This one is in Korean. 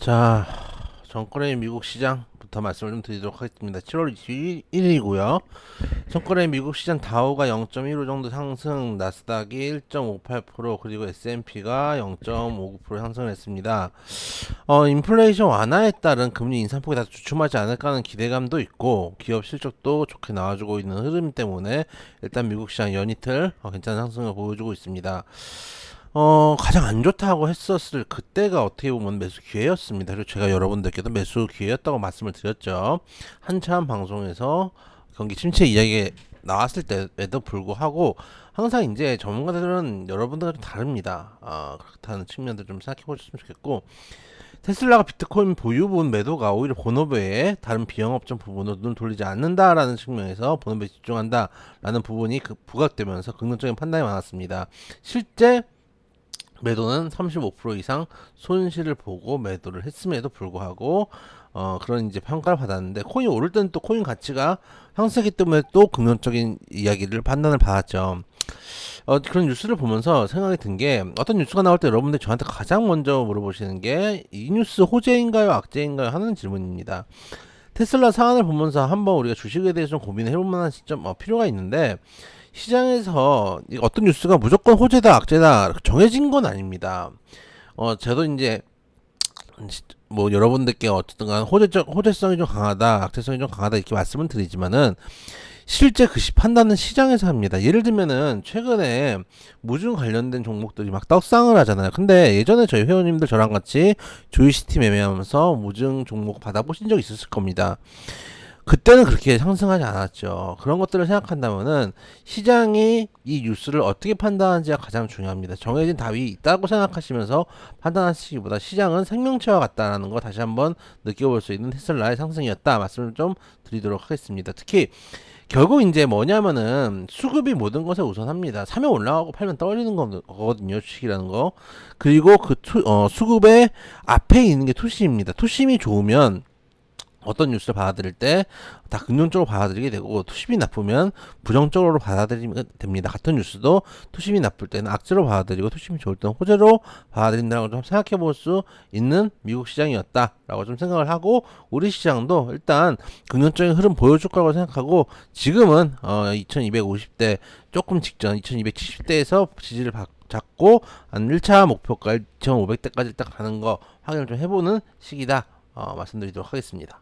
자, 정권의 미국 시장부터 말씀을 좀 드리도록 하겠습니다. 7월 21일이고요. 정권의 미국 시장 다우가 0.15 정도 상승, 나스닥이 1.58% 그리고 S&P가 0.59% 상승을 했습니다. 어, 인플레이션 완화에 따른 금리 인상폭이 다 주춤하지 않을까 하는 기대감도 있고 기업 실적도 좋게 나와주고 있는 흐름 때문에 일단 미국 시장 연이틀 어, 괜찮은 상승을 보여주고 있습니다. 어, 가장 안 좋다고 했었을 그때가 어떻게 보면 매수 기회였습니다. 그리고 제가 여러분들께도 매수 기회였다고 말씀을 드렸죠. 한참 방송에서 경기 침체 이야기 나왔을 때에도 불구하고 항상 이제 전문가들은 여러분들과 좀 다릅니다. 아, 그렇다는 측면들 좀 생각해 보셨으면 좋겠고 테슬라가 비트코인 보유분 매도가 오히려 본업외에 다른 비영업종 부분으로 눈을 돌리지 않는다라는 측면에서 본업에 집중한다라는 부분이 그 부각되면서 긍정적인 판단이 많았습니다. 실제 매도는 35% 이상 손실을 보고 매도를 했음에도 불구하고 어 그런 이제 평가를 받았는데 코인이 오를 때는 또 코인 가치가 상승했기 때문에 또 긍정적인 이야기를 판단을 받았죠. 어 그런 뉴스를 보면서 생각이 든 게 어떤 뉴스가 나올 때 여러분들 저한테 가장 먼저 물어보시는 게 이 뉴스 호재인가요 악재인가요 하는 질문입니다. 테슬라 상한을 보면서 한번 우리가 주식에 대해서 좀 고민을 해볼 만한 시점 어, 필요가 있는데 시장에서 이 어떤 뉴스가 무조건 호재다 악재다 정해진 건 아닙니다. 어 저도 이제 뭐 여러분들께 어쨌든 간 호재적 호재성이 좀 강하다 악재성이 좀 강하다 이렇게 말씀을 드리지만은 실제 그시 판단은 시장에서 합니다. 예를 들면은 최근에 무중 관련된 종목들이 막 떡상을 하잖아요. 근데 예전에 저희 회원님들 저랑 같이 조이시티 매매하면서 무중 종목 받아보신 적 있었을 겁니다. 그때는 그렇게 상승하지 않았죠. 그런 것들을 생각한다면은 시장이 이 뉴스를 어떻게 판단하는지가 가장 중요합니다. 정해진 답이 있다고 생각하시면서 판단하시기보다 시장은 생명체와 같다라는 거 다시 한번 느껴볼 수 있는 테슬라의 상승이었다 말씀을 좀 드리도록 하겠습니다. 특히 결국 이제 뭐냐면은 수급이 모든 것에 우선합니다. 사면 올라가고 팔면 떨어지는 거- 거거든요. 주식이라는 거. 그리고 그 투, 어, 수급의 앞에 있는 게 투심입니다. 투심이 좋으면 어떤 뉴스를 받아들일 때 다 긍정적으로 받아들이게 되고 투심이 나쁘면 부정적으로 받아들이면 됩니다. 같은 뉴스도 투심이 나쁠 때는 악재로 받아들이고 투심이 좋을 때는 호재로 받아들인다는 걸좀 생각해 볼 수 있는 미국 시장이었다라고 좀 생각을 하고 우리 시장도 일단 긍정적인 흐름 보여줄 거라고 생각하고 지금은 어 2250대 조금 직전 2270대에서 지지를 받 잡고 한 1차 목표가 2500대까지 딱 가는 거 확인을 좀 어, 해보는 시기다 어, 말씀드리도록 하겠습니다.